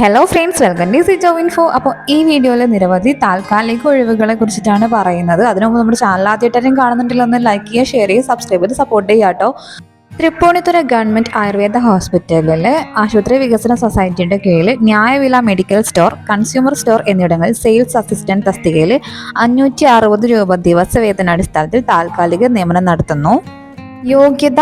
Hello friends welcome to Sijo info അപ്പോൾ ഈ വീഡിയോയിൽ നിരവധി താൽക്കാലിക ഒഴിവുകളെ കുറിച്ചിട്ടാണ് പറയുന്നത്. അതിനുമ്പ് നമ്മുടെ ചാനൽ ആദ്യമായിട്ടും കാണുന്നുണ്ടെങ്കിൽ ഒന്ന് ലൈക്ക് ചെയ്യുക ഷെയർ ചെയ്യുക സബ്സ്ക്രൈബ് ചെയ്ത് സപ്പോർട്ട് ചെയ്യുക കേട്ടോ. തൃപ്പൂണിത്തുറ ഗവൺമെന്റ് ആയുർവേദ ഹോസ്പിറ്റലിൽ ആശുപത്രി വികസന സൊസൈറ്റിയുടെ കീഴിൽ ന്യായവില മെഡിക്കൽ സ്റ്റോർ കൺസ്യൂമർ സ്റ്റോർ എന്നിവിടങ്ങളിൽ സെയിൽസ് അസിസ്റ്റന്റ് തസ്തികയിൽ അഞ്ഞൂറ്റി അറുപത് രൂപ ദിവസവേതനാടിസ്ഥാനത്തിൽ താൽക്കാലിക നിയമനം നടത്തുന്നു. യോഗ്യത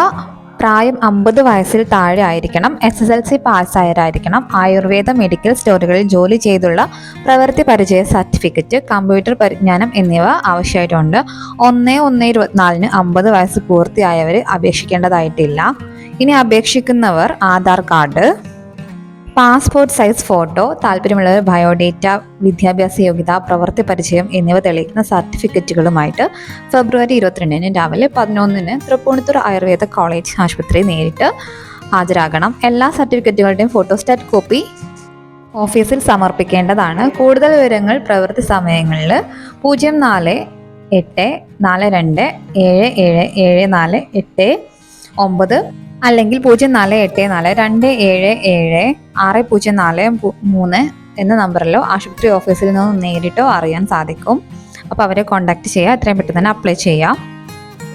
പ്രായം അമ്പത് വയസ്സിൽ താഴെ ആയിരിക്കണം എസ് എസ് എൽ സി പാസ്സായവരായിരിക്കണം ആയുർവേദ മെഡിക്കൽ സ്റ്റോറുകളിൽ ജോലി ചെയ്തുള്ള പ്രവൃത്തി പരിചയ സർട്ടിഫിക്കറ്റ് കമ്പ്യൂട്ടർ പരിജ്ഞാനം എന്നിവ ആവശ്യമായിട്ടുണ്ട്. ഒന്ന് ഒന്ന് ഇരുപത്തിനാലിന് അമ്പത് വയസ്സ് പൂർത്തിയായവർ അപേക്ഷിക്കേണ്ടതായിട്ടില്ല. ഇനി അപേക്ഷിക്കുന്നവർ Aadhaar card passport size photo താല്പര്യമുള്ളവർ ബയോഡേറ്റ വിദ്യാഭ്യാസ യോഗ്യത പ്രവൃത്തി പരിചയം എന്നിവ തെളിയിക്കുന്ന സർട്ടിഫിക്കറ്റുകളുമായിട്ട് ഫെബ്രുവരി ഇരുപത്തിരണ്ടിന് രാവിലെ പതിനൊന്നിന് തൃപ്പൂണിത്തുറ ആയുർവേദ കോളേജ് ആശുപത്രി നേരിട്ട് ഹാജരാകണം. എല്ലാ സർട്ടിഫിക്കറ്റുകളുടെയും ഫോട്ടോസ്റ്റാറ്റ് കോപ്പി ഓഫീസിൽ സമർപ്പിക്കേണ്ടതാണ്. കൂടുതൽ വിവരങ്ങൾ പ്രവൃത്തി സമയങ്ങളിൽ പൂജ്യം നാല് എട്ട് നാല് രണ്ട് ഏഴ് ഏഴ് ഏഴ് നാല് എട്ട് ഒമ്പത് അല്ലെങ്കിൽ പൂജ്യം നാല് എട്ട് നാല് രണ്ട് ഏഴ് ഏഴ് ആറ് പൂജ്യം നാല് മൂന്ന് എന്ന നമ്പറിലോ ആശുപത്രി ഓഫീസിൽ നിന്നോ നേരിട്ടോ അറിയാൻ സാധിക്കും. അപ്പോൾ അവരെ കോൺടാക്ട് ചെയ്യുക എത്രയും പെട്ടെന്ന് തന്നെ അപ്ലൈ ചെയ്യാം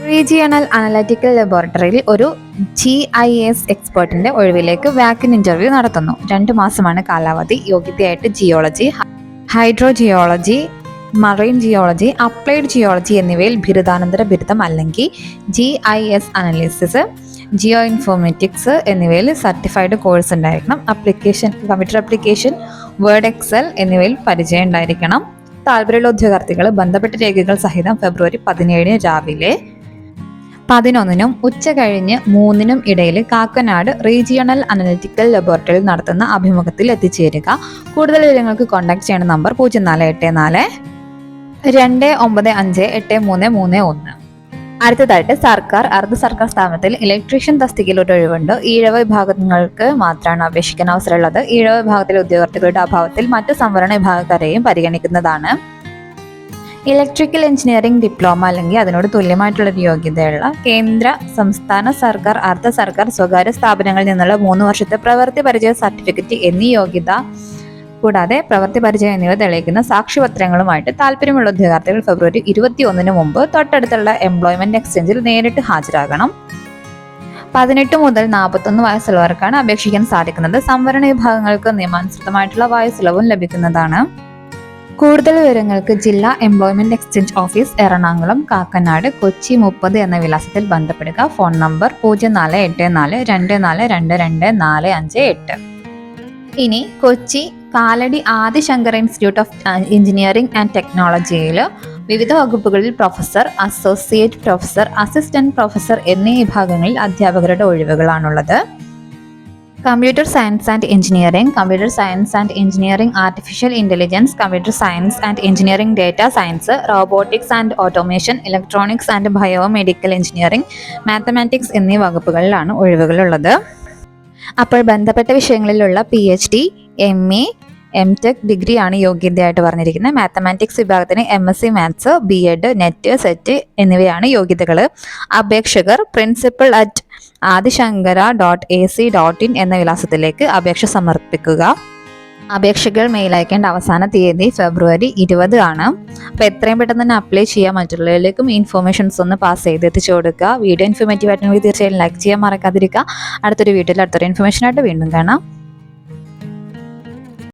റീജിയണൽ അനലറ്റിക്കൽ ലബോറട്ടറിയിൽ ഒരു ജി ഐ എസ് എക്സ്പേർട്ടിന്റെ ഒഴിവിലേക്ക് വാക്കിൻ ഇന്റർവ്യൂ നടത്തുന്നു. രണ്ട് മാസമാണ് കാലാവധി. യോഗ്യതയായിട്ട് geology hydro geology marine geology applied geology എന്നിവയിൽ ബിരുദാനന്തര ബിരുദം അല്ലെങ്കിൽ G I S analysis geo informatics എന്നിവയിൽ സർട്ടിഫൈഡ് കോഴ്സ് ഉണ്ടായിരിക്കണം. Application computer application word excel എന്നിവയിൽ പരിചയം ഉണ്ടായിരിക്കണം. താല്പര്യമുള്ള ഉദ്യോഗാർത്ഥികൾ ബന്ധപ്പെട്ട രേഖകൾ സഹിതം ഫെബ്രുവരി പതിനേഴിന് രാവിലെ പതിനൊന്നിനും ഉച്ച കഴിഞ്ഞ് മൂന്നിനും ഇടയിൽ കാക്കനാട് റീജിയണൽ അനലിറ്റിക്കൽ ലബോറട്ടറിയിൽ നടത്തുന്ന അഭിമുഖത്തിൽ എത്തിച്ചേരുക. കൂടുതൽ വിവരങ്ങൾക്ക് കോൺടാക്ട് ചെയ്യേണ്ട നമ്പർ പൂജ്യം നാല് എട്ട് നാല് രണ്ട് ഒമ്പത് അഞ്ച് എട്ട് മൂന്ന് മൂന്ന് ഒന്ന്. അടുത്തതായിട്ട് സർക്കാർ അർദ്ധ സർക്കാർ സ്ഥാപനത്തിൽ ഇലക്ട്രീഷ്യൻ തസ്തികയിൽ ഒരു ഒഴിവുണ്ട്. ഈഴവ വിഭാഗങ്ങൾക്ക് മാത്രമാണ് അപേക്ഷിക്കാൻ അവസരമുള്ളത്. ഈഴവ വിഭാഗത്തിലെ ഉദ്യോഗാർത്ഥികളുടെ അഭാവത്തിൽ മറ്റു സംവരണ വിഭാഗക്കാരെയും പരിഗണിക്കുന്നതാണ്. ഇലക്ട്രിക്കൽ എഞ്ചിനീയറിംഗ് ഡിപ്ലോമ അല്ലെങ്കിൽ അതിനോട് തുല്യമായിട്ടുള്ള യോഗ്യതയുള്ള കേന്ദ്ര സംസ്ഥാന സർക്കാർ അർദ്ധ സർക്കാർ സ്വകാര്യ സ്ഥാപനങ്ങളിൽ നിന്നുള്ള മൂന്ന് വർഷത്തെ പ്രവൃത്തി പരിചയ സർട്ടിഫിക്കറ്റ് എന്നീ യോഗ്യത കൂടാതെ പ്രവൃത്തി പരിചയം എന്നിവ തെളിയിക്കുന്ന സാക്ഷ്യപത്രങ്ങളുമായിട്ട് താല്പര്യമുള്ള ഉദ്യോഗാർത്ഥികൾ ഫെബ്രുവരി ഇരുപത്തി ഒന്നിന് മുമ്പ് തൊട്ടടുത്തുള്ള എംപ്ലോയ്മെന്റ് എക്സ്ചേഞ്ചിൽ നേരിട്ട് ഹാജരാകണം. പതിനെട്ട് മുതൽ നാൽപ്പത്തൊന്ന് വയസ്സുള്ളവർക്കാണ് അപേക്ഷിക്കാൻ സാധിക്കുന്നത്. സംവരണ വിഭാഗങ്ങൾക്ക് നിയമാനുസൃതമായിട്ടുള്ള വയസ്സിളവും ലഭിക്കുന്നതാണ്. കൂടുതൽ വിവരങ്ങൾക്ക് ജില്ലാ employment exchange office Ernakulam Kakkanad Kochi മുപ്പത് എന്ന വിലാസത്തിൽ ബന്ധപ്പെടുക. ഫോൺ നമ്പർ പൂജ്യം നാല് എട്ട് നാല് രണ്ട് നാല് രണ്ട് രണ്ട് നാല് അഞ്ച് എട്ട്. ഇനി Kochi Kalady Adi Shankar institute of engineering and ടെക്നോളജിയിൽ വിവിധ വകുപ്പുകളിൽ professor associate professor assistant professor എന്നീ വിഭാഗങ്ങളിൽ അധ്യാപകരുടെ ഒഴിവുകളാണുള്ളത്. Computer science and engineering computer science and engineering artificial intelligence computer science and engineering data science robotics and automation electronics and biomedical engineering mathematics എന്നീ വകുപ്പുകളിലാണ് ഒഴിവുകളുള്ളത്. അപ്പോൾ ബന്ധപ്പെട്ട വിഷയങ്ങളിലുള്ള P H D M A M tech degree ആണ് യോഗ്യതയായിട്ട് പറഞ്ഞിരിക്കുന്നത്. Mathematics വിഭാഗത്തിന് M S C maths B ed NET SET എന്നിവയാണ് യോഗ്യതകൾ. അപേക്ഷകർ principal at Adishankara dot A C dot in എന്ന വിലാസത്തിലേക്ക് അപേക്ഷ സമർപ്പിക്കുക. അപേക്ഷകൾ മെയിൽ അയക്കേണ്ട അവസാന തീയതി ഫെബ്രുവരി ഇരുപത് ആണ്. അപ്പോൾ എത്രയും പെട്ടെന്ന് തന്നെ അപ്ലൈ ചെയ്യാൻ മറ്റുള്ളവരിലേക്കും ഇൻഫോർമേഷൻസ് ഒന്ന് പാസ് ചെയ്ത് എത്തിച്ചു കൊടുക്കുക വീഡിയോ ഇൻഫോർമേറ്റീവ് ആയിട്ടുണ്ടെങ്കിൽ തീർച്ചയായും ലൈക്ക് ചെയ്യാൻ മറക്കാതിരിക്കുക. അടുത്തൊരു വീഡിയോയിൽ അടുത്തൊരു ഇൻഫർമേഷനായിട്ട് വീണ്ടും കാണാം.